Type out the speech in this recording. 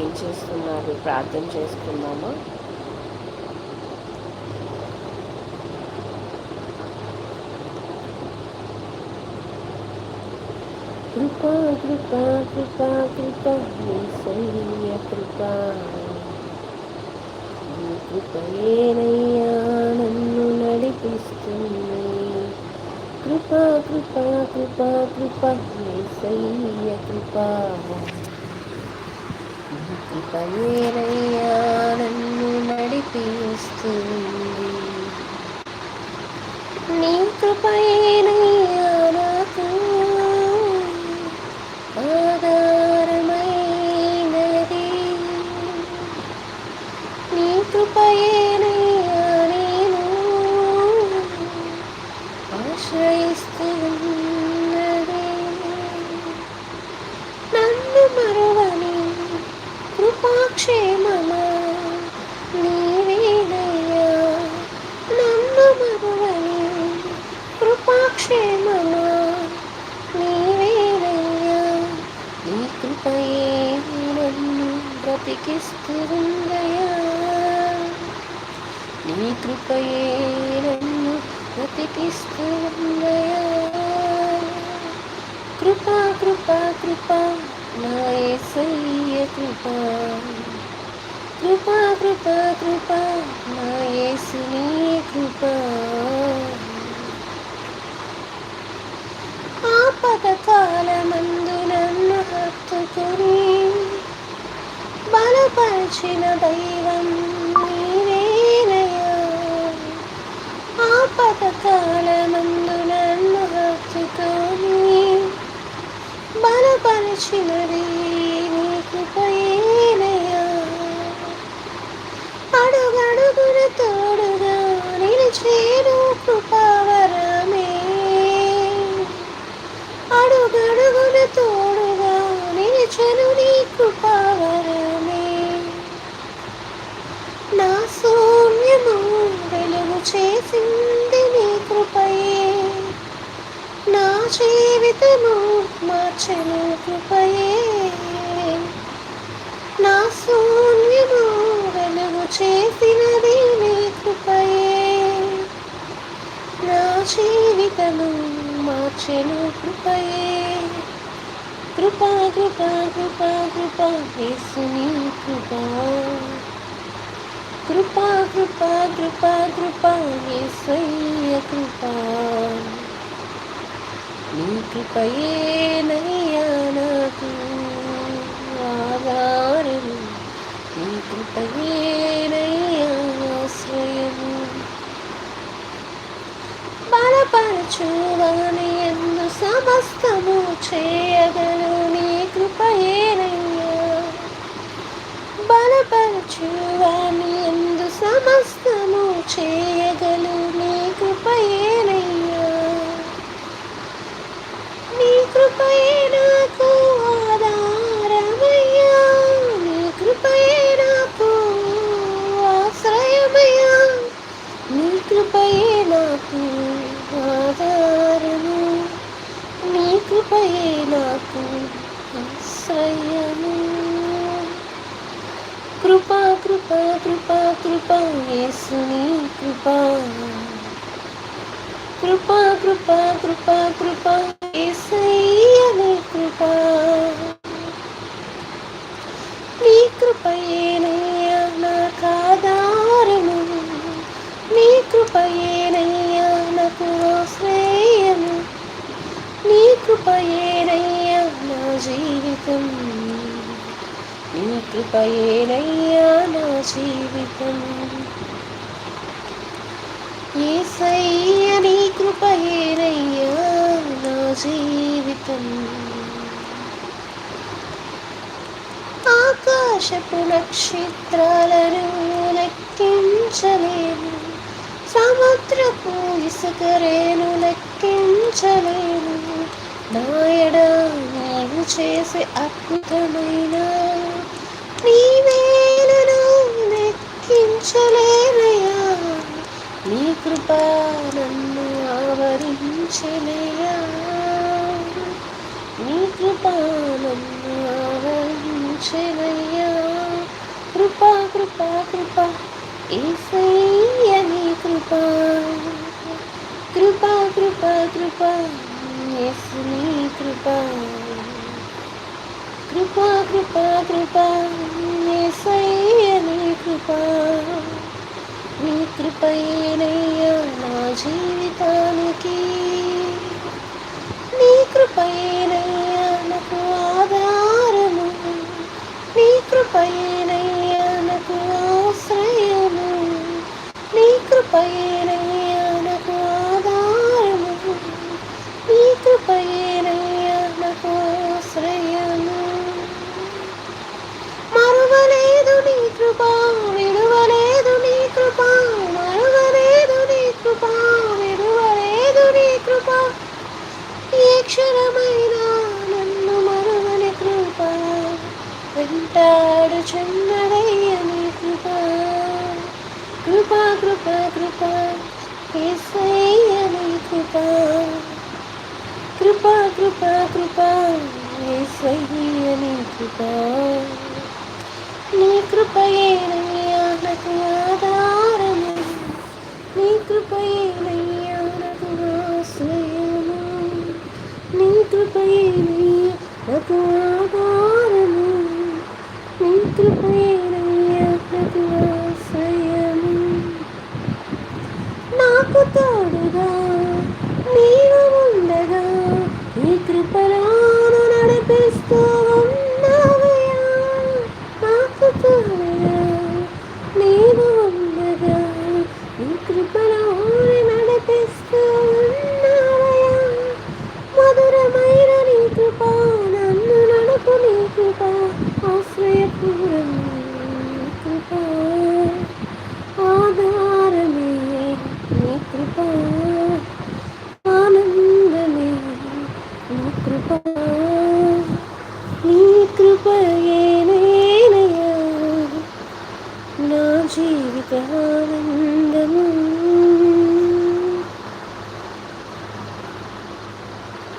ఏం చేస్తున్నారు? ప్రార్థన చేసుకుందామా? కృపా కృపా కృపా కృపా ఏసయ్య కృపా. నీ కృపయేనయ్యా నన్ను నడిపిస్తుంది. కృపా కృపా కృపా కృపా ఏసయ్య కృపా. నీ కృపయేనయ్యా నన్ను నడిపిస్తుంది. నీ కృపయే నాకు ఆధారమైనది నీ కృపయేనయ్యా నేను ఆశ్రయిస్తున్నది నన్ను మరువని క్షేమమా? నీవేనయ్యా? నన్ను మరువని కృపాక్షేమమా? నీవేనయ్యా? నీ కృపయే నన్ను బ్రతికిస్తుందయా నీ కృపయే నన్ను బ్రతికిస్తుందయా కృపా కృపా కృపా నా యేసయ్య కృపా. కృపా కృపా కృపా నా యేసుని కృపా. ఆపద కాలమందు నన్ను హత్తుకుని బలపరిచిన దైవం నీవేనయా ఆపద కాలమందు నన్ను హత్తుకుని బలపరిచినది నీ కృప. చేసింది నీ కృపయే. నా జీవితము మార్చను కృపయే. నా శూన్యము వెలుగు చేసినది నీ కృపయే. నా జీవితము మార్చెను కృపయే. కృపా కృపా కృపా కృపా యేసుని కృపా. కృపా కృపా కృపా కృపా యేసయ్య కృపా. నీ కృపయేనయ్యా నాకు ఆధారము. నీ కృపయే కృపయేనయ్యా ఆశ్రయము. బలపరచువాని ఎందు సమస్తము చేయగలు నీ కృపయేనయ్యా బలపరచువాని ఎందు సమస్తము చేయగలు నీ కృపయేనయ్యా నీ కృపయే నాకు ఆధారమయ్యా. నీ కృపయే నాకు ఆశ్రయమయ్యా. నీ కృపయే నాకు ఆధారము. నీ కృపయే నాకు ఆశ్రయము. కృపా కృపా కృపా కృపా యేసుని కృపా. కృపా కృపా కృపా కృపా యేసయ్యని కృపా. నీ కృపయేనయ్యా నా కాదారము నీ కృపయేనయ్యా నాకు ఆశ్రయము నీ కృపయేనయ్యా నా జీవితం నీ కృపయేనయ్యా నా జీవితం. ఏసయ్య నీ కృపయేనయ్యా నా జీవితం. ఆకాశపు నక్షత్రాలను లెక్కించలేను సముద్రపు ఇసుకరేను లెక్కించలేను. నాయడా నీవు చేసే అద్భుతమైన నీ వేలను లెక్కించలేనయా నీ కృప నన్ను ఆవరించలేయా? నీ కృప నన్ను ఆవరించలేయా? కృపా కృపా కృపా ఏసయ్య నీ కృపా. కృపా కృపా కృపా ఎస్ నీ కృపా. కృపా కృపా కృపా నీ కృపా. నీ కృపైనయ్యా నా జీవితానికి. నీ కృపైనయ్యా నాకు ఆధారము. నీ కృపైనయ్యా నాకు ఆశ్రయము. నీ కృపై కృపా కృపా కృపా కృపా ఏసయ్యని కృపా. నీ కృపయేనయ్యా నాకు ఆధారము. నీ కృపయేనయ్యా నాకు ఆశ్రయము. నీ కృపయేనయ్యా నాకు